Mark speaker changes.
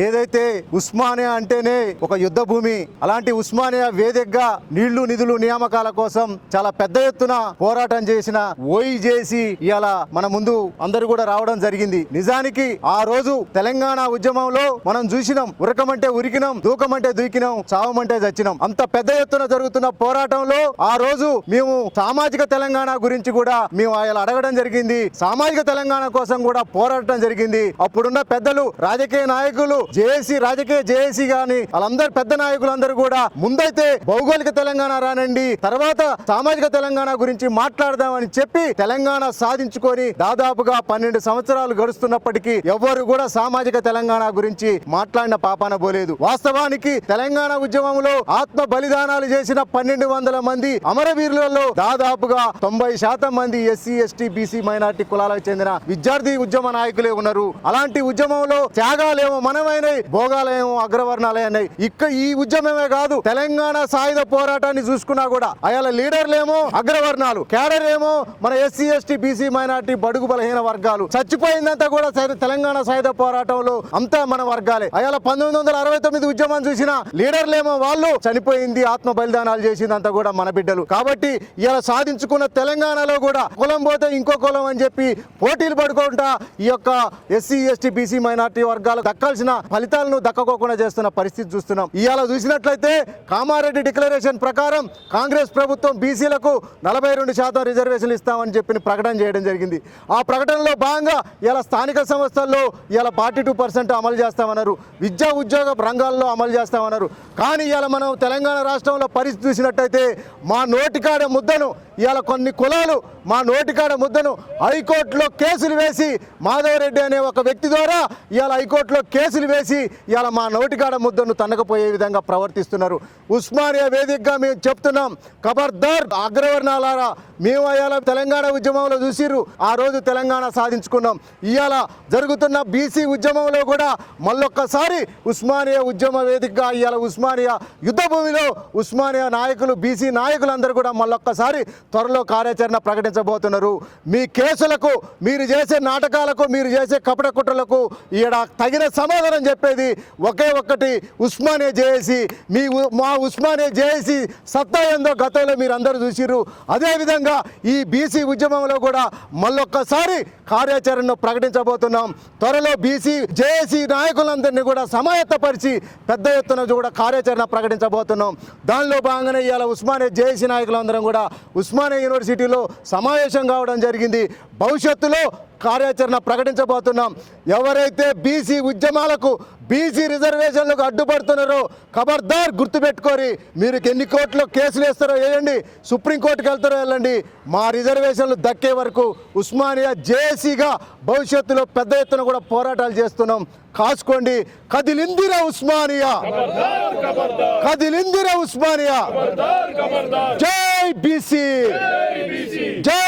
Speaker 1: ఏదైతే ఉస్మానియా అంటేనే ఒక యుద్ధ భూమి అలాంటి ఉస్మానియా వేదికగా నీళ్ళు నిధులు నియామకాల కోసం చాలా పెద్ద ఎత్తున పోరాటం చేసిన ఓయి చేసి ఇవాళ మన ముందు అందరూ కూడా రావడం జరిగింది. నిజానికి ఆ రోజు తెలంగాణ ఉద్యమంలో మనం చూసినాం ఉరకమంటే ఉరికినాం దూకమంటే దూకినాం చావమంటే చచ్చినాం. అంత పెద్ద ఎత్తున జరుగుతున్న పోరాటంలో ఆ రోజు మేము సామాజిక తెలంగాణ గురించి కూడా మేము ఆయన అడగడం జరిగింది. సామాజిక తెలంగాణ కోసం కూడా పోరాటం జరిగింది. అప్పుడున్న పెద్దలు రాజకీయ నాయకులు జేఏసీ రాజకీయ జేఏసీ గాని వాళ్ళందరూ పెద్ద నాయకులందరూ కూడా ముందైతే భౌగోళిక తెలంగాణ రానండి తర్వాత సామాజిక తెలంగాణ గురించి మాట్లాడదామని చెప్పి తెలంగాణ సాధించుకొని దాదాపుగా పన్నెండు సంవత్సరాలు గడుస్తున్నప్పటికీ ఎవ్వరు కూడా సామాజిక తెలంగాణ గురించి మాట్లాడిన పాపాన పోలేదు. వాస్తవానికి తెలంగాణ ఉద్యమంలో ఆత్మ బలిదానాలు చేసిన పన్నెండు వందల మంది అమరవీరులలో దాదాపుగా తొంభై శాతం మంది ఎస్సీ ఎస్టీ బీసీ మైనార్టీ కులాలకు చెందిన విద్యార్థి ఉద్యమ నాయకులే ఉన్నారు. అలాంటి ఉద్యమంలో త్యాగాలేమో మనమైనవి భోగాలయం అగ్రవర్ణాలైనాయి ఇక్క ఈ ఉద్యమమే కాదు తెలంగాణ సాయుధ పోరాటాన్ని చూసుకున్నా కూడా. అయాల లీడర్లేమో అగ్రవర్ణాలు క్యాడర్ ఏమో మన ఎస్సీ ఎస్టీ బీసీ మైనార్టీ బడుగు బలహీన వర్గాలు. చచ్చిపోయిందంతా కూడా తెలంగాణ సాయుధ పోరాటంలో అంతా మన వర్గాలే. అయాల పంతొమ్మిది వందల అరవై తొమ్మిది ఉద్యమం చూసిన లీడర్లేమో వాళ్ళు చనిపోయింది ఆత్మ బలిదానాలు చేసిందంతా కూడా మన బిడ్డలు. కాబట్టి ఇలా సాధించుకున్న తెలంగాణలో కూడా కులం పోతే ఇంకో కులం అని చెప్పి పోటీలు పడుకుంటా ఈ యొక్క ఎస్సీ ఎస్టీ బీసీ మైనార్టీ వర్గాలు దక్కాల్సిన ఫలితాలను దక్కకోకుండా చేస్తున్న పరిస్థితి చూస్తున్నాం. ఇవాళ చూసినట్లయితే కామారెడ్డి డిక్లరేషన్ ప్రకారం కాంగ్రెస్ ప్రభుత్వం బీసీలకు నలభై రెండు శాతం రిజర్వేషన్లు ఇస్తామని చెప్పి ప్రకటన చేయడం జరిగింది. ఆ ప్రకటనలో భాగంగా ఇలా స్థానిక సంస్థల్లో ఇలా ఫార్టీ టూ పర్సెంట్ అమలు చేస్తామన్నారు. విద్యా ఉద్యోగ రంగాల్లో అమలు చేస్తామన్నారు. కానీ ఇవాళ మనం తెలంగాణ రాష్ట్రంలో పరిస్థితి చూసినట్టయితే మా నోటికాడ ముద్దను ఇవాళ కొన్ని కులాలు మా నోటికాడ ముద్దను హైకోర్టులో కేసులు వేసి మాధవరెడ్డి అనే ఒక వ్యక్తి ద్వారా ఇవాళ హైకోర్టులో కేసులు వేసి ఇలా మా నోటికాడ ముద్దను తన్నకపోయే విధంగా ప్రవర్తిస్తున్నారు. ఉస్మానియా వేదికగా మేము చెప్తున్నాం ఖబర్దార్ అగ్రవర్ణాలారా మేము అయ్యాల తెలంగాణ ఉద్యమంలో చూసిర్రు ఆ రోజు తెలంగాణ సాధించుకున్నాం. ఇవాళ జరుగుతున్న బీసీ ఉద్యమంలో కూడా మళ్ళొక్కసారి ఉస్మానియా ఉద్యమ వేదికగా ఇవాళ ఉస్మానియా యుద్ధ భూమిలో ఉస్మానియా నాయకులు బీసీ నాయకులందరూ కూడా మళ్ళొక్కసారి త్వరలో కార్యాచరణ ప్రకటించబోతున్నారు. మీ కేసులకు మీరు చేసే నాటకాలకు మీరు చేసే కపట కుట్రలకు ఈడ తగిన సమాధానం చెప్పేది ఒకే ఒక్కటి ఉస్మానే జేఏసి. మీ మా ఉస్మానే జేఏసి సత్తా ఏందో గతంలో మీరు అందరూ చూసిర్రు అదేవిధంగా ఈ బీసీ ఉద్యమంలో కూడా మళ్ళొక్కసారి కార్యాచరణను ప్రకటించబోతున్నాం. త్వరలో బీసీ జేఏసీ నాయకులందరినీ కూడా సమాయత్తపరిచి పెద్ద ఎత్తున కూడా కార్యాచరణ ప్రకటించబోతున్నాం. దానిలో భాగంగానే ఇవాళ ఉస్మానియా జేఏసీ నాయకులందరం కూడా ఉస్మానియా యూనివర్సిటీలో సమావేశం కావడం జరిగింది. భవిష్యత్తులో కార్యాచరణ ప్రకటించబోతున్నాం. ఎవరైతే బీసీ ఉద్యమాలకు బీసీ రిజర్వేషన్లకు అడ్డుపడుతున్నారో ఖబర్దార్ గుర్తుపెట్టుకోరి మీరు ఎన్ని కోర్టులో కేసులు వేస్తారో వేయండి. సుప్రీంకోర్టుకి వెళ్తారో వెళ్ళండి. మా రిజర్వేషన్లు దక్కే వరకు ఉస్మానియా జేఏసీగా భవిష్యత్తులో పెద్ద ఎత్తున కూడా పోరాటాలు చేస్తున్నాం. కాసుకోండి. కదిలిందిరా ఉస్మానియా. కదిలిందిరా ఉస్మానియా. జై బీసీ. జై